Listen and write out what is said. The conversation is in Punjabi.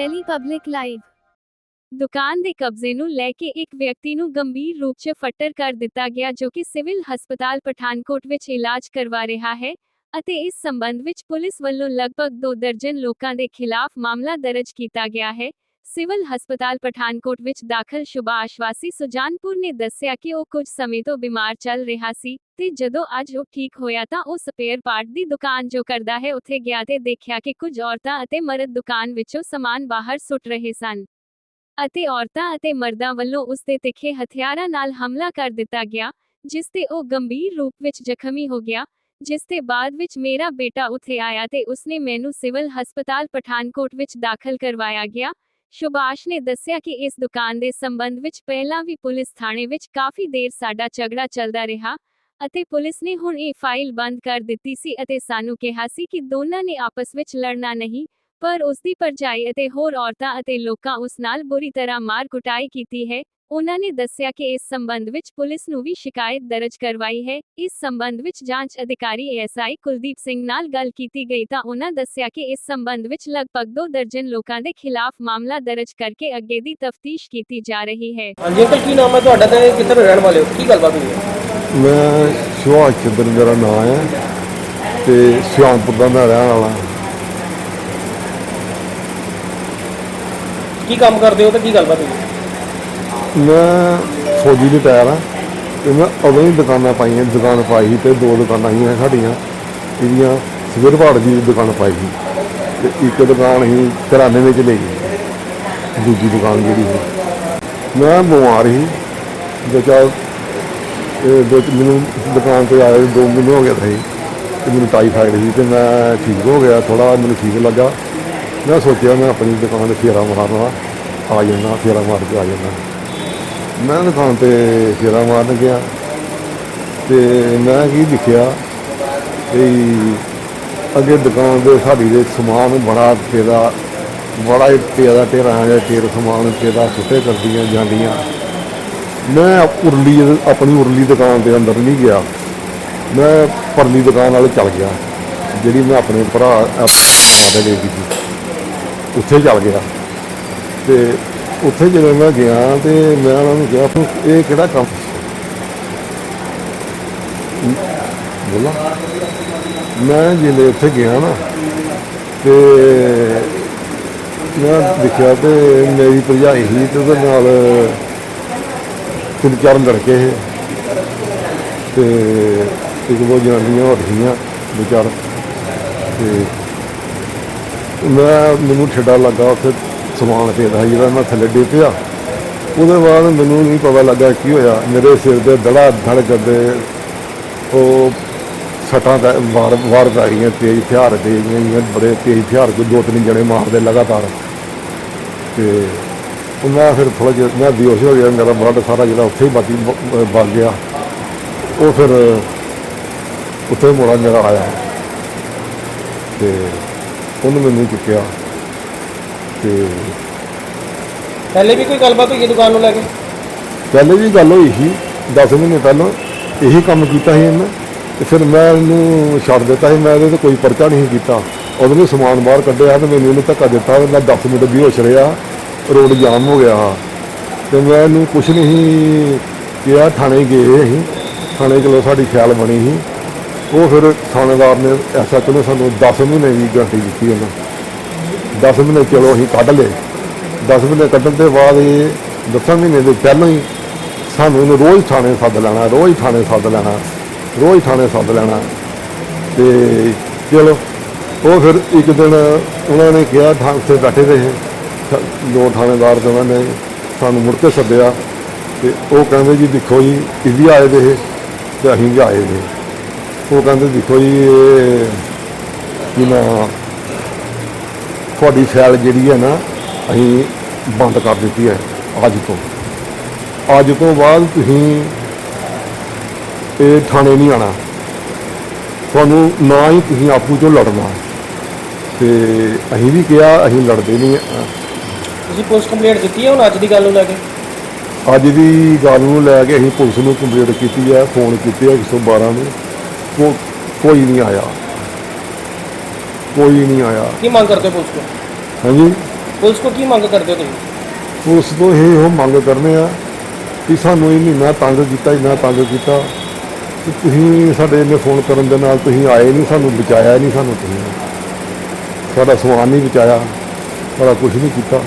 Delhi public live. ਦੁਕਾਨ ਦੇ ਕਬਜ਼ੇ ਨੂੰ ਲੈ ਕੇ ਇੱਕ ਵਿਅਕਤੀ ਨੂੰ ਗੰਭੀਰ ਰੂਪ 'ਚ ਫੱਟਰ ਕਰ ਦਿੱਤਾ ਗਿਆ ਜੋ ਕਿ ਸਿਵਲ ਹਸਪਤਾਲ ਪਠਾਨਕੋਟ ਵਿੱਚ ਇਲਾਜ ਕਰਵਾ ਰਿਹਾ ਹੈ ਅਤੇ ਇਸ ਸੰਬੰਧ ਵਿੱਚ ਪੁਲਿਸ ਵੱਲੋਂ ਲਗਭਗ 2 ਦਰਜਨ ਲੋਕਾਂ ਦੇ ਖਿਲਾਫ ਮਾਮਲਾ ਦਰਜ ਕੀਤਾ ਗਿਆ ਹੈ। ਸਿਵਲ ਹਸਪਤਾਲ ਪਠਾਨਕੋਟ ਵਿੱਚ ਦਾਖਲ ਸੁਭਾਸ਼ ਵਾਸੀ ਸੁਜਾਨਪੁਰ ਨੇ ਦੱਸਿਆ ਕਿ ਉਹ ਕੁਝ ਸਮੇਂ ਤੋਂ ਬਿਮਾਰ ਚੱਲ ਰਿਹਾ ਸੀ ਤੇ ਜਦੋਂ ਅੱਜ ਉਹ ਠੀਕ ਹੋਇਆ ਤਾਂ ਉਹ ਸਪੇਅਰ ਪਾਰਟ ਦੀ ਦੁਕਾਨ ਜੋ ਕਰਦਾ ਹੈ ਉੱਥੇ ਗਿਆ ਤੇ ਦੇਖਿਆ ਕਿ ਕੁਝ ਔਰਤਾਂ ਅਤੇ ਮਰਦ ਦੁਕਾਨ ਵਿੱਚੋਂ ਸਮਾਨ ਬਾਹਰ ਸੁੱਟ ਰਹੇ ਸਨ ਅਤੇ ਔਰਤਾਂ ਅਤੇ ਮਰਦਾਂ ਵੱਲੋਂ ਉਸ ਦੇ ਤਿੱਖੇ ਹਥਿਆਰਾਂ ਨਾਲ ਹਮਲਾ ਕਰ ਦਿੱਤਾ ਗਿਆ, ਜਿਸ ਤੇ ਉਹ ਗੰਭੀਰ ਰੂਪ ਵਿੱਚ ਜ਼ਖਮੀ ਹੋ ਗਿਆ, ਜਿਸ ਤੇ ਬਾਅਦ ਵਿੱਚ ਮੇਰਾ ਬੇਟਾ ਉੱਥੇ ਆਇਆ ਤੇ ਉਸਨੇ ਮੈਨੂੰ ਸਿਵਲ ਹਸਪਤਾਲ ਪਠਾਨਕੋਟ ਵਿੱਚ ਦਾਖਲ ਕਰਵਾਇਆ ਗਿਆ ਸੁਭਾਸ਼ ਨੇ ਦੱਸਿਆ ਕਿ ਇਸ ਦੁਕਾਨ ਦੇ ਸੰਬੰਧ ਵਿੱਚ ਪਹਿਲਾਂ ਵੀ ਪੁਲਿਸ ਥਾਣੇ ਵਿੱਚ ਕਾਫੀ ਦੇਰ ਸਾਡਾ ਝਗੜਾ ਚੱਲਦਾ ਰਿਹਾ ਅਤੇ ਪੁਲਿਸ ਨੇ ਹੁਣ ਇਹ ਫਾਈਲ ਬੰਦ ਕਰ ਦਿੱਤੀ ਸੀ ਅਤੇ ਸਾਨੂੰ ਕਿਹਾ ਸੀ ਕਿ ਦੋਨਾਂ ਨੇ ਆਪਸ ਵਿੱਚ ਲੜਨਾ ਨਹੀਂ, ਪਰ ਉਸ ਦੀ ਪਰਜਾਈ ਅਤੇ ਹੋਰ ਔਰਤਾਂ ਅਤੇ ਲੋਕਾਂ ਉਸ ਨਾਲ ਬੁਰੀ ਤਰ੍ਹਾਂ ਮਾਰ ਕੁਟਾਈ ਕੀਤੀ ਹੈ। ਉਹਨਾਂ ਨੇ ਦੱਸਿਆ ਕਿ ਇਸ ਸੰਬੰਧ ਵਿੱਚ ਪੁਲਿਸ ਨੂੰ ਵੀ ਸ਼ਿਕਾਇਤ ਦਰਜ ਕਰਵਾਈ ਹੈ। ਇਸ ਸੰਬੰਧ ਵਿੱਚ ਜਾਂਚ ਅਧਿਕਾਰੀ ਐਸਆਈ ਕੁਲਦੀਪ ਸਿੰਘ ਨਾਲ ਗੱਲ ਕੀਤੀ ਗਈ ਤਾਂ ਉਹਨਾਂ ਦੱਸਿਆ ਕਿ ਇਸ ਸੰਬੰਧ ਵਿੱਚ ਲਗਭਗ 2 ਦਰਜਨ ਲੋਕਾਂ ਦੇ ਖਿਲਾਫ ਮਾਮਲਾ ਦਰਜ ਕਰਕੇ ਅੱਗੇ ਦੀ ਤਫਤੀਸ਼ ਕੀਤੀ ਜਾ ਰਹੀ ਹੈ। ਹਾਂਜੀ ਅੰਕਲ ਕੀ ਨਾਮ ਹੈ ਤੁਹਾਡਾ ਤੇ ਕਿੱਥੇ ਦੇ ਰਹਿਣ ਵਾਲੇ ਹੋ? ਕੀ ਗੱਲਬਾਤ ਹੋਈ ਹੈ? ਮੈਂ ਸੁਭਾਸ਼ ਚੰਦਰ ਮੇਰਾ ਨਾਮ ਹੈ ਤੇ ਸਿਆਮਪੁਰ ਦਾ ਮੈਂ ਰਹਿਣ ਵਾਲਾ। ਕੀ ਕੰਮ ਕਰਦੇ ਹੋ ਤੇ ਕੀ ਗੱਲਬਾਤ ਹੋਈ ਹੈ? ਮੈਂ ਫੌਜੀ ਦੇ ਟਾਇਰ ਆ ਤੇ ਮੈਂ ਉਦੋਂ ਹੀ ਦੁਕਾਨਾਂ ਪਾਈਆਂ, ਦੁਕਾਨ ਪਾਈ ਸੀ ਤੇ ਦੋ ਦੁਕਾਨਾਂ ਹੀ ਸਾਡੀਆਂ ਇਹਦੀਆਂ ਸਵੇਰ ਭਾੜ ਦੀ ਦੁਕਾਨ ਪਾਈ ਸੀ ਤੇ ਇੱਕ ਦੁਕਾਨ ਹੀ ਕਿਰਾਣੇ ਵਿੱਚ ਲਈ ਦੂਜੀ ਦੁਕਾਨ ਜਿਹੜੀ ਸੀ। ਮੈਂ ਬਿਮਾਰ ਸੀ ਦੋ ਮੈਨੂੰ ਦੁਕਾਨ ਤੇ ਆਏ ਦੋ ਮਹੀਨੇ ਹੋ ਗਿਆ ਸੀ ਤੇ ਮੈਨੂੰ ਟਾਈਫਾਈਡ ਸੀ ਤੇ ਮੈਂ ਠੀਕ ਹੋ ਗਿਆ ਥੋੜਾ ਮੈਨੂੰ ਠੀਕ ਲੱਗਾ। ਮੈਂ ਸੋਚਿਆ ਮੈਂ ਆਪਣੀ ਦੁਕਾਨ ਤੇ ਫੇਰਾ ਮਾਰਨਾ, ਆ ਜਾਂਦਾ, ਫੇਰਾ ਮਾਰ ਕੇ ਆ ਜਾਂਦਾ। ਮੈਂ ਦੁਕਾਨ ਤੇ ਫੇਰਾ ਮਾਰਨ ਗਿਆ ਤੇ ਮੈਂ ਕੀ ਦੇਖਿਆ ਵੀ ਅੱਗੇ ਦੁਕਾਨ ਦੇ ਸਾਡੀ ਦੇ ਸਮਾਨ ਬੜਾ ਤੇਰਾ, ਬੜਾ ਹੀ ਤੇਰਾ ਤੇਰਾ ਹੈ, ਤੇਰ ਸਮਾਨ ਤੇਰਾ ਸੁੱਟੇ ਕਰਦੀਆਂ ਜਾਂਦੀਆਂ। ਮੈਂ ਉਰਲੀ ਆਪਣੀ ਉਰਲੀ ਦੁਕਾਨ ਦੇ ਅੰਦਰ ਨਹੀਂ ਗਿਆ। ਮੈਂ ਪਰਲੀ ਦੁਕਾਨ ਵਾਲੇ ਚੱਲ ਗਿਆ, ਜਿਹੜੀ ਮੈਂ ਆਪਣੇ ਭਰਾ, ਆਪਣੇ ਦੇ ਕੀਤੀ। ਉੱਥੇ ਚੱਲ ਗਿਆ ਤੇ ਉੱਥੇ ਜਦੋਂ ਮੈਂ ਗਿਆ ਤੇ ਮੈਂ ਉਹਨਾਂ ਨੂੰ ਕਿਹਾ ਵੀ ਇਹ ਕਿਹੜਾ ਕੰਮ ਬੋਲਾ? ਮੈਂ ਜਿਹੜੇ ਉੱਥੇ ਗਿਆ ਨਾ ਤੇ ਮੈਂ ਦੇਖਿਆ ਤੇ ਮੇਰੀ ਭਰਜਾਈ ਸੀ ਤੇ ਉਹਦੇ ਨਾਲ ਤਿੰਨ ਚਾਰ ਲੜਕੇ ਸੀ ਤੇ ਇੱਕ ਦੋ ਜਨਾਨੀਆਂ ਹੋਰ ਸੀਗੀਆਂ, ਦੋ ਚਾਰ। ਤੇ ਮੈਂ, ਮੈਨੂੰ ਠੇਡਾ ਲੱਗਾ ਉੱਥੇ। ਸਮਾਨ ਪਿਆ ਜਿਹੜਾ ਮੈਂ ਥੱਲੇ ਡੇ ਪਿਆ। ਉਹਦੇ ਬਾਅਦ ਮੈਨੂੰ ਨਹੀਂ ਪਤਾ ਲੱਗਾ ਕੀ ਹੋਇਆ। ਮੇਰੇ ਸਿਰ ਦੇ ਦੜਾ ਧੜ ਕਰਦੇ ਉਹ ਸੱਟਾਂ ਦਾ ਵਾਰ ਵਾਰ ਪੈ ਗਈਆਂ ਤੇਜ਼ ਹਥਿਆਰ ਦੇ ਗਈਆਂ ਬੜੇ ਤੇਜ਼ ਹਥਿਆਰ ਕੋਈ ਦੋ ਤਿੰਨ ਜਣੇ ਮਾਰਦੇ ਲਗਾਤਾਰ। ਤੇ ਉਹ ਫਿਰ ਥੋੜਾ ਜਿਹਾ ਮੈਂ ਬੇਹੋਸ਼ ਹੋ ਗਿਆ, ਮੇਰਾ ਬਲੱਡ ਸਾਰਾ ਜਿਹੜਾ ਉੱਥੇ ਹੀ ਬਾਕੀ ਵਗ ਗਿਆ। ਉਹ ਫਿਰ ਉੱਥੇ ਮੋੜਾ ਮੇਰਾ ਆਇਆ। ਤੇ ਉਹਨੇ ਮੈਨੂੰ ਚੁੱਕਿਆ। ਤੇ ਪਹਿਲੇ ਵੀ ਕੋਈ ਗੱਲਬਾਤ ਹੋਈ ਹੈ ਦੁਕਾਨ ਨੂੰ ਲੈ ਕੇ? ਪਹਿਲੇ ਵੀ ਗੱਲ ਹੋਈ ਸੀ 10 ਮਹੀਨੇ ਪਹਿਲਾਂ ਇਹੀ ਕੰਮ ਕੀਤਾ ਸੀ ਇਹਨੇ ਤੇ ਫਿਰ ਮੈਂ ਇਹਨੂੰ ਛੱਡ ਦਿੱਤਾ ਸੀ ਮੈਂ ਇਹਦੇ ਤੇ ਕੋਈ ਪਰਚਾ ਨਹੀਂ ਕੀਤਾ। ਉਦੋਂ ਵੀ ਸਮਾਨ ਬਾਹਰ ਕੱਢਿਆ ਤੇ ਮੈਨੂੰ ਇਹਨੇ ਧੱਕਾ ਦਿੱਤਾ ਮੈਂ 10 ਮਿੰਟ ਬੇਹੋਸ਼ ਰਿਹਾ ਰੋਡ ਜਾਮ ਹੋ ਗਿਆ। ਤੇ ਮੈਂ ਇਹਨੂੰ ਕੁਛ ਨਹੀਂ ਕਿਹਾ ਥਾਣੇ ਗਏ ਅਸੀਂ ਥਾਣੇ ਚਲੋ ਸਾਡੀ ਖਿਆਲ ਬਣੀ ਸੀ। ਉਹ ਫਿਰ ਥਾਣੇਦਾਰ ਨੇ ਐਸਾ ਚਲੋ ਸਾਨੂੰ 10 ਮਹੀਨੇ ਦੀ ਗਾਰੰਟੀ ਦਿੱਤੀ ਉਹਨਾਂ 10 ਮਹੀਨੇ ਚਲੋ ਅਸੀਂ ਕੱਢ ਲਏ। 10 ਮਹੀਨੇ ਕੱਢਣ ਦੇ ਬਾਅਦ ਇਹ 10 ਮਹੀਨੇ ਦੇ ਪਹਿਲਾਂ ਹੀ ਸਾਨੂੰ ਇਹਨੂੰ ਰੋਜ਼ ਥਾਣੇ ਸੱਦ ਲੈਣਾ, ਰੋਜ਼ ਥਾਣੇ ਸੱਦ ਲੈਣਾ, ਰੋਜ਼ ਥਾਣੇ ਸੱਦ ਲੈਣਾ। ਤੇ ਚਲੋ, ਉਹ ਫਿਰ ਇੱਕ ਦਿਨ ਉਹਨਾਂ ਨੇ ਕਿਹਾ, ਥਾਂ ਤੇ ਬੈਠੇ ਰਹੇ ਦੋ ਥਾਣੇਦਾਰ ਉਹਨਾਂ ਨੇ ਸਾਨੂੰ ਮੁੜ ਕੇ ਸੱਦਿਆ ਤੇ ਉਹ ਕਹਿੰਦੇ ਜੀ, ਦੇਖੋ ਜੀ ਇਹ ਵੀ ਆਏ ਦੇ ਤੇ ਅਸੀਂ ਵੀ ਆਏ ਦੇ। ਉਹ ਕਹਿੰਦੇ, ਦੇਖੋ ਜੀ, ਇਹ ਕੀ ਨਾ ਤੁਹਾਡੀ ਫਾਈਲ ਜਿਹੜੀ ਹੈ ਨਾ ਅਸੀਂ ਬੰਦ ਕਰ ਦਿੱਤੀ ਹੈ ਅੱਜ ਤੋਂ। ਅੱਜ ਤੋਂ ਬਾਅਦ ਤੁਸੀਂ ਇਹ ਥਾਣੇ ਨਹੀਂ ਆਣਾ ਤੁਹਾਨੂੰ ਨਾ ਹੀ ਤੁਸੀਂ ਆਪੂ ਚੋਂ ਲੜਨਾ। ਤੇ ਅਸੀਂ ਵੀ ਕਿਹਾ ਅਸੀਂ ਲੜਦੇ ਨਹੀਂ। ਤੁਸੀਂ ਪੁਲਿਸ ਕੰਪਲੇਂਟ ਦਿੱਤੀ ਹੈ ਹੁਣ ਅੱਜ ਦੀ ਗੱਲ ਨੂੰ ਲੈ ਕੇ? ਅੱਜ ਦੀ ਗੱਲ ਨੂੰ ਲੈ ਕੇ ਅਸੀਂ ਪੁਲਿਸ ਨੂੰ ਕੰਪਲੇਂਟ ਕੀਤੀ ਹੈ ਫੋਨ ਕੀਤੇ ਹੈ 112 ਨੂੰ। ਕੋਈ ਨਹੀਂ ਆਇਆ। ਕੋਈ ਨਹੀਂ ਆਇਆ। ਕੀ ਮੰਗ ਕਰਦੇ ਹੋ ਪੁਲਿਸ ਤੋਂ? ਹਾਂਜੀ? ਪੁਲਿਸ ਕੋ ਕੀ ਮੰਗ ਕਰਦੇ ਹੋ ਤੁਸੀਂ? ਉਸ ਤੋਂ ਇਹ ਉਹ ਮੰਗ ਕਰਨੇ ਆ ਕਿ ਸਾਨੂੰ ਇਹ ਮਹੀਨਾ ਤੰਗ ਕੀਤਾ ਇੰਨਾ ਤੰਗ ਕੀਤਾ ਕਿ ਤੁਸੀਂ ਸਾਡੇ ਨੇ ਫੋਨ ਕਰਨ ਦੇ ਨਾਲ ਤੁਸੀਂ ਆਏ ਨਹੀਂ ਸਾਨੂੰ ਬਚਾਇਆ ਨਹੀਂ ਸਾਨੂੰ ਤੁਸੀਂ ਸਾਡਾ ਸਮਾਨ ਨਹੀਂ ਬਚਾਇਆ ਸਾਡਾ ਕੁਝ ਨਹੀਂ ਕੀਤਾ।